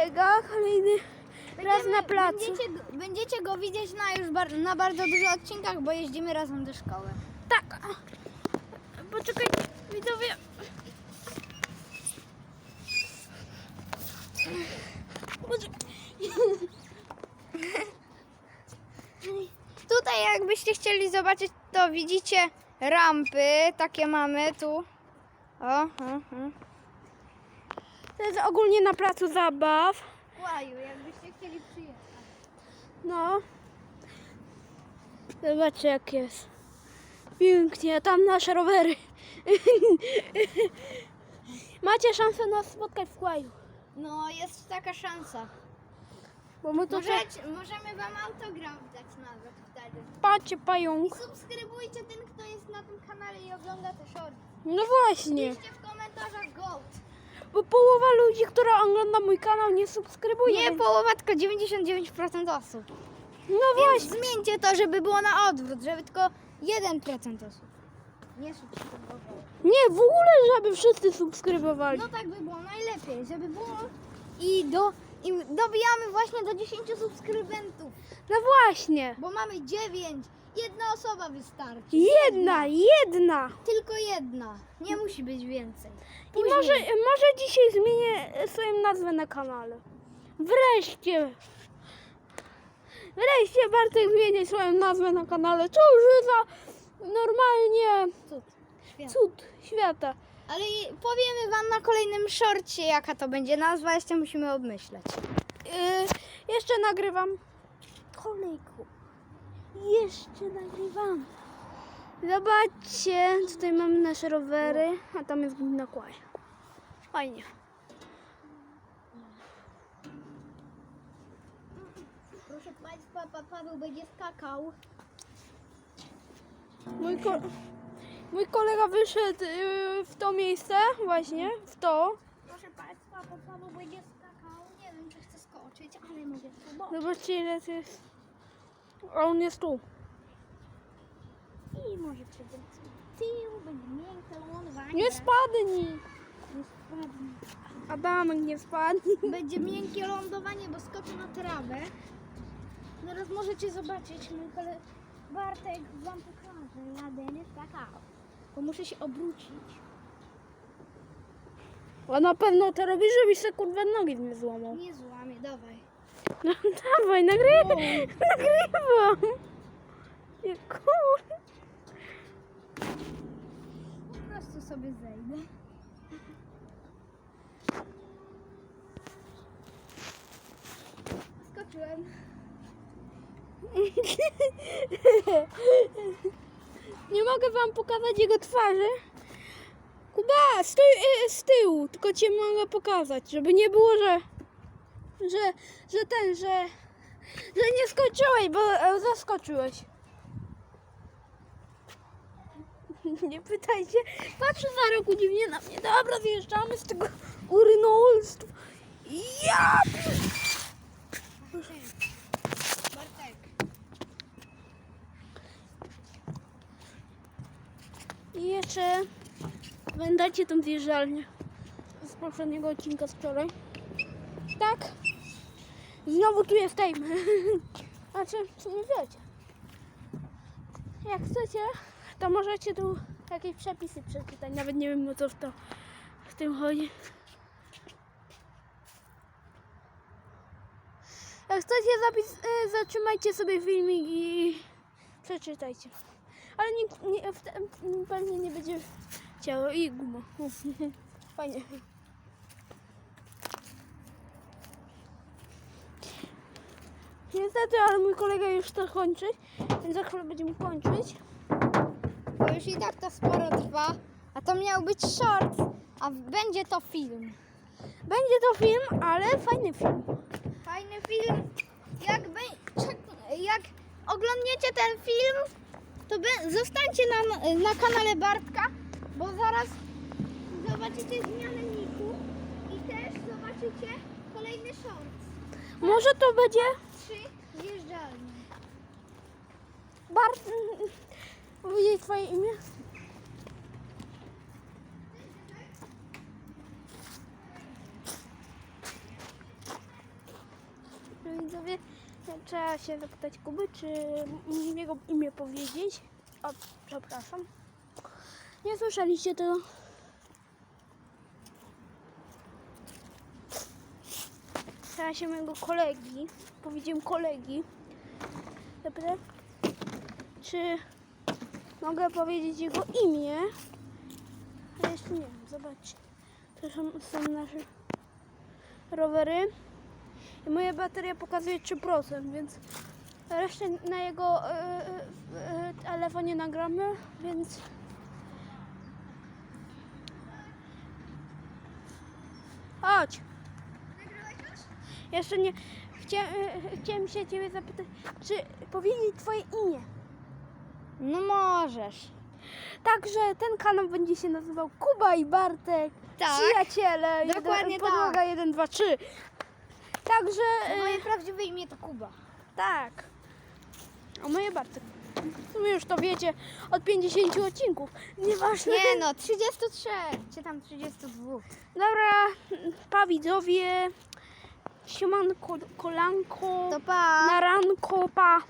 kolega, kolejny raz na placu. Będziecie, będziecie go widzieć na już bar, na bardzo dużych odcinkach, bo jeździmy razem do szkoły. Tak. Poczekaj, widzowie. Tutaj jakbyście chcieli zobaczyć, to widzicie rampy, takie mamy tu. O, o, o. To jest ogólnie na placu zabaw. Łaju, jakbyście chcieli przyjechać. No. Zobaczcie jak jest. Pięknie, a tam nasze rowery. Macie szansę nas spotkać w Kłaju. No, jest taka szansa. Bo my to Możecie, możemy wam autograf dać nawet wtedy. patrzcie I pająk. subskrybujcie ten, kto jest na tym kanale i ogląda te shorty. No właśnie. Piszcie w komentarzach GOAT. Bo połowa ludzi, która ogląda mój kanał nie subskrybuje. Nie połowa, tylko 99% osób. No Więc właśnie. zmieńcie to, żeby było na odwrót, żeby tylko 1% osób. Nie subskrybowało. Nie, w ogóle, żeby wszyscy subskrybowali. No tak by było najlepiej, żeby było i do i dobijamy właśnie do 10 subskrybentów, No właśnie. bo mamy 9. Jedna osoba wystarczy. Jedna, jedna. Tylko jedna. Nie musi być więcej. I Później- może, może dzisiaj zmienię swoją nazwę na kanale. Wreszcie. Wreszcie Bartek zmieni swoją nazwę na kanale. Co już za normalnie Cud. Świat. cud świata. Ale i- powiemy wam na kolejnym szorcie, jaka to będzie nazwa, jeszcze musimy obmyśleć. Yy, jeszcze nagrywam. Kolejku. Jeszcze nagrywam. Zobaczcie, tutaj mamy nasze rowery, a tam jest gmina Kłaj. Fajnie. Proszę Państwa, pa Paweł będzie skakał. Mój, ko- mój kolega wyszedł yy, w to miejsce, właśnie, w to. Proszę Państwa, pa Paweł będzie skakał. Nie wiem, czy chcę skoczyć, ale mogę spróbować. Zobaczcie ile to jest. A on jest tu. I może przejdę z tyłu, będzie miękkie lądowanie. Nie spadnij! Nie spadnie. Adamek nie spadnie. Będzie miękkie lądowanie, bo skoczę na trawę. Teraz możecie zobaczyć, mój kolega Bartek wam pokaże. Ja będę skakał. Bo muszę się obrócić. A na pewno to robi, żebyś sobie kurwa nogi nie złamał. Nie złamie, dawaj. No dawaj, nagrywaj. Nagrywam. Nie, kur... Po prostu sobie zejdę. Skoczyłem. Nie mogę wam pokazać jego twarzy. Kuba, stój y, z tyłu, tylko cię mogę pokazać, żeby nie było, że, że, że ten, że, że nie skoczyłeś, bo e, zaskoczyłeś. Nie pytajcie, patrzę za roku dziwnie na mnie. Dobra, zjeżdżamy z tego urynolstwa. Ja! I jeszcze pamiętacie tą zjeżdżalnię z poprzedniego odcinka z wczoraj? Tak. Znowu tu jesteśmy. Znaczy, sumie wiecie. Jak chcecie, to możecie tu jakieś przepisy przeczytać. Nawet nie wiem o co w, to, w tym chodzi. Jak chcecie zapis, y, zatrzymajcie sobie filmik i przeczytajcie. Ale nikt nie, pewnie nie będzie chciało i guma. Fajnie. Niestety, ale mój kolega już chce kończyć, więc za chwilę będziemy kończyć. Bo już i tak to sporo trwa. A to miał być short, a będzie to film. Będzie to film, ale fajny film. Fajny film. Jak, be, jak oglądniecie ten film, to be, zostańcie na, na kanale Bartka, bo zaraz zobaczycie zmianę niku i też zobaczycie kolejny short. Może to będzie Trzy zjeżdżalnie. Bart... Powiedzieć twoje imię? widzowie, trzeba się zapytać Kuby, czy m- jego imię powiedzieć. O, przepraszam. Nie słyszeliście tego? Trzeba się mojego kolegi, powiedziałem kolegi, zapytać, czy mogę powiedzieć jego imię. A jeszcze nie wiem, zobaczcie. To są, są nasze rowery. I moja bateria pokazuje 3%, więc resztę na jego e, e, telefonie nagramy, więc chodź. Jeszcze nie. Chcia, e, chciałem się ciebie zapytać, czy powiedzieć twoje imię. No możesz. Także ten kanał będzie się nazywał Kuba i Bartek. Tak. Przyjaciele. Dokładnie jeden, Podłoga 1, 2, 3. Także. e, Moje prawdziwe imię to Kuba. Tak. A moje Bartek. W sumie już to wiecie od 50 odcinków. Nieważne. Nie no, 33, czy tam 32. Dobra, pa widzowie. Siemanko, kolanko. To pa. Na ranko, pa.